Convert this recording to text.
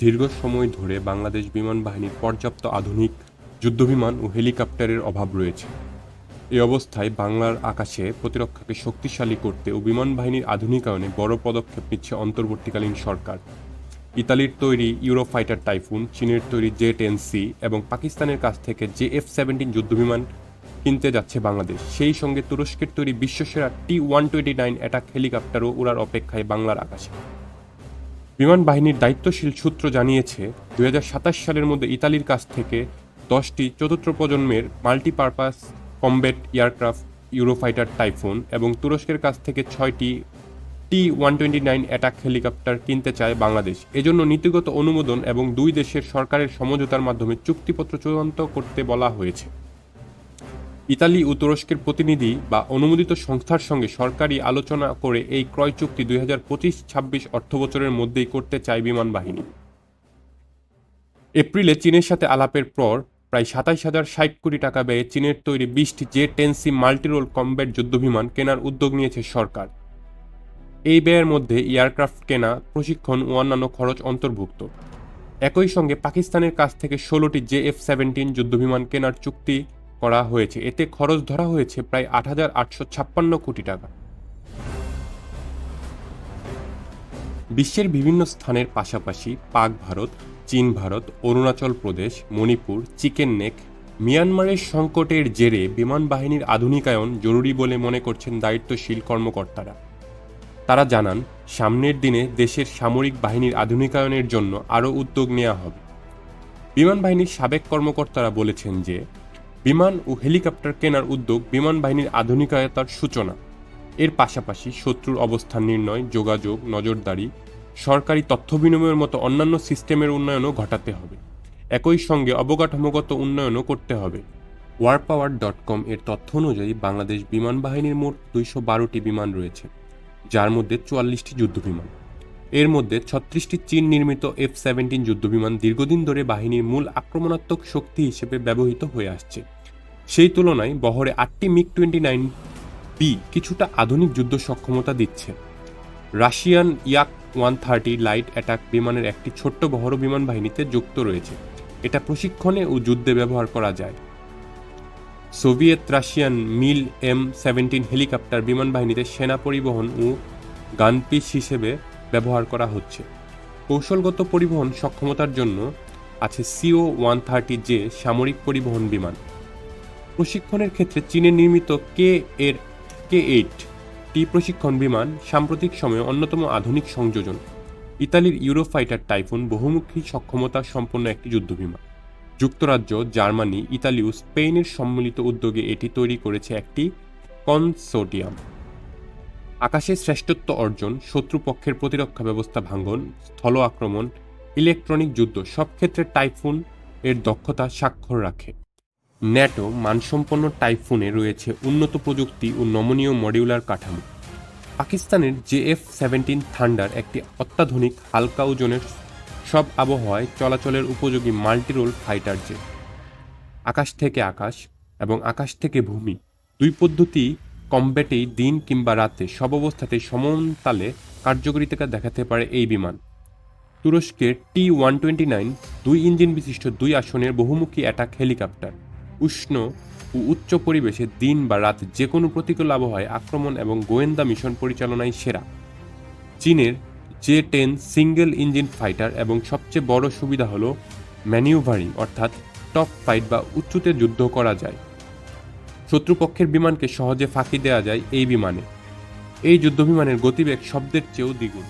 দীর্ঘ সময় ধরে বাংলাদেশ বিমান বাহিনীর পর্যাপ্ত আধুনিক যুদ্ধবিমান ও হেলিকপ্টারের অভাব রয়েছে। এই অবস্থায় বাংলার আকাশে প্রতিরক্ষাকে শক্তিশালী করতে ও বিমান বাহিনীর আধুনিকায়নে বড় পদক্ষেপ নিচ্ছে অন্তর্বর্তীকালীন সরকার। ইতালির তৈরি ইউরোফাইটার টাইফুন, চীনের তৈরি জে টেন সি এবং পাকিস্তানের কাছ থেকে জে এফ সেভেন্টিন যুদ্ধবিমান কিনতে যাচ্ছে বাংলাদেশ। সেই সঙ্গে তুরস্কের তৈরি বিশ্বসেরা T one twenty nine attack হেলিকপ্টারও উড়ার অপেক্ষায় বাংলার আকাশে। বিমান বাহিনীর দায়িত্বশীল সূত্র জানিয়েছে, দুই হাজার সাতাশ সালের মধ্যে ইতালির কাছ থেকে দশটি চতুর্থ প্রজন্মের multipurpose combat aircraft Eurofighter Typhoon এবং তুরস্কের কাছ থেকে ছয়টি T one twenty nine attack helicopter কিনতে চায় বাংলাদেশ। এজন্য নীতিগত অনুমোদন এবং দুই দেশের সরকারের সমঝোতার মাধ্যমে চুক্তিপত্র চূড়ান্ত করতে বলা হয়েছে। ইতালি ও তুরস্কের প্রতিনিধি বা অনুমোদিত সংস্থার সঙ্গে সরকারি আলোচনা করে এই ক্রয় চুক্তি দুই হাজার পঁচিশ ছাব্বিশ অর্থবছরের মধ্যেই করতে চায় বিমান বাহিনী। এপ্রিলে চীনের সাথে আলাপের পর প্রায় সাতাইশ হাজার ষাট কোটি টাকা ব্যয়ে চীনের তৈরি বিশটি জে টেনসি মাল্টিরোল কমব্যাট যুদ্ধবিমান কেনার উদ্যোগ নিয়েছে সরকার। এই ব্যয়ের মধ্যে এয়ারক্রাফট কেনা, প্রশিক্ষণ ও অন্যান্য খরচ অন্তর্ভুক্ত। একই সঙ্গে পাকিস্তানের কাছ থেকে ষোলোটি জে এফ সেভেন্টিন যুদ্ধবিমান কেনার চুক্তি করা হয়েছে। এতে খরচ ধরা হয়েছে প্রায় আট হাজার আটশো ছাপ্পান্ন কোটি টাকা। বিশ্বের বিভিন্ন স্থানের পাশাপাশি পাক ভারত, চীন ভারত, অরুণাচল প্রদেশ, মণিপুর, চিকেন নেক, মিয়ানমারের সংকটের জেরে বিমান বাহিনীর আধুনিকায়ন জরুরি বলে মনে করছেন দায়িত্বশীল কর্মকর্তারা। তারা জানান, সামনের দিনে দেশের সামরিক বাহিনীর আধুনিকায়নের জন্য আরও উদ্যোগ নেওয়া হবে। বিমান বাহিনীর সাবেক কর্মকর্তারা বলেছেন যে বিমান ও হেলিকপ্টার কেনার উদ্যোগ বিমান বাহিনীর আধুনিকায়তার সূচনা। এর পাশাপাশি শত্রুর অবস্থান নির্ণয়, যোগাযোগ, নজরদারি, সরকারি তথ্য বিনিময়ের মতো অন্যান্য সিস্টেমের উন্নয়নও ঘটাতে হবে। একই সঙ্গে অবকাঠামোগত উন্নয়নও করতে হবে। ওয়ার পাওয়ার ডট কম এর তথ্য অনুযায়ী বাংলাদেশ বিমান বাহিনীর মোট দুইশো বারোটি বিমান রয়েছে, যার মধ্যে চুয়াল্লিশটি যুদ্ধবিমান। এর মধ্যে ছত্রিশটি চীন নির্মিত এফ সেভেন্টিন যুদ্ধবিমান দীর্ঘদিন ধরে বাহিনীর মূল আক্রমণাত্মক শক্তি হিসেবে ব্যবহৃত হয়ে আসছে। সেই তুলনায় বহরে আটটি মিগ টোয়েন্টি নাইন বি কিছুটা আধুনিক যুদ্ধ সক্ষমতা দিচ্ছে। রাশিয়ান ইয়াক ওয়ান থার্টি লাইট অ্যাটাক বিমানের একটি ছোট্ট বহর বিমান বাহিনীতে যুক্ত রয়েছে। এটা প্রশিক্ষণে ও যুদ্ধে ব্যবহার করা যায়। Soviet Russian Mil M seventeen helicopter বিমান বাহিনীতে সেনা পরিবহন ও গানপিস হিসেবে ব্যবহার করা হচ্ছে। কৌশলগত পরিবহন সক্ষমতার জন্য আছে সিও ওয়ান থার্টি জে সামরিক পরিবহন বিমান। প্রশিক্ষণের ক্ষেত্রে চীনের নির্মিত কে এর কে এইট টি প্রশিক্ষণ বিমান সাম্প্রতিক সময়ে অন্যতম আধুনিক সংযোজন। ইতালির ইউরোফাইটার টাইফুন বহুমুখী সক্ষমতা সম্পন্ন একটি যুদ্ধবিমান। যুক্তরাজ্য, জার্মানি, ইতালি ও স্পেনের সম্মিলিত উদ্যোগে এটি তৈরি করেছে একটি কনসোর্টিয়াম। আকাশে শ্রেষ্ঠত্ব অর্জন, শত্রুপক্ষের প্রতিরক্ষা ব্যবস্থা ভাঙ্গন, স্থল আক্রমণ, ইলেকট্রনিক যুদ্ধ সব ক্ষেত্রে টাইফুন এর দক্ষতা স্বাক্ষর রাখে। ন্যাটো মানসম্পন্ন টাইফুনে রয়েছে উন্নত প্রযুক্তি ও নমনীয় মডিউলার কাঠামো। পাকিস্তানের জেএফ সেভেন্টিন থান্ডার একটি অত্যাধুনিক হালকা ওজনের সব আবহাওয়ায় চলাচলের উপযোগী মাল্টিরোল ফাইটার জেট। আকাশ থেকে আকাশ এবং আকাশ থেকে ভূমি, দুই পদ্ধতি কমব্যাটেই দিন কিংবা রাতে সব অবস্থাতে সমানতালে কার্যকরিতা দেখাতে পারে এই বিমান। তুরস্কের টি ওয়ান টোয়েন্টি নাইন দুই ইঞ্জিন বিশিষ্ট দুই আসনের বহুমুখী অ্যাটাক হেলিকপ্টার। উষ্ণ ও উচ্চ পরিবেশে দিন বা রাত যে কোনো প্রতিকূল আবহাওয়ায় আক্রমণ এবং গোয়েন্দা মিশন পরিচালনায় সেরা। চীনের J ten single engine fighter এবং সবচেয়ে বড় সুবিধা হলো ম্যানিউভারিং, অর্থাৎ টপ ফাইট বা উচ্চতে যুদ্ধ করা যায়। শত্রুপক্ষের বিমানকে সহজে ফাঁকি দেওয়া যায় এই বিমানে। এই যুদ্ধবিমানের গতিবেগ শব্দের চেয়েও দ্বিগুণ।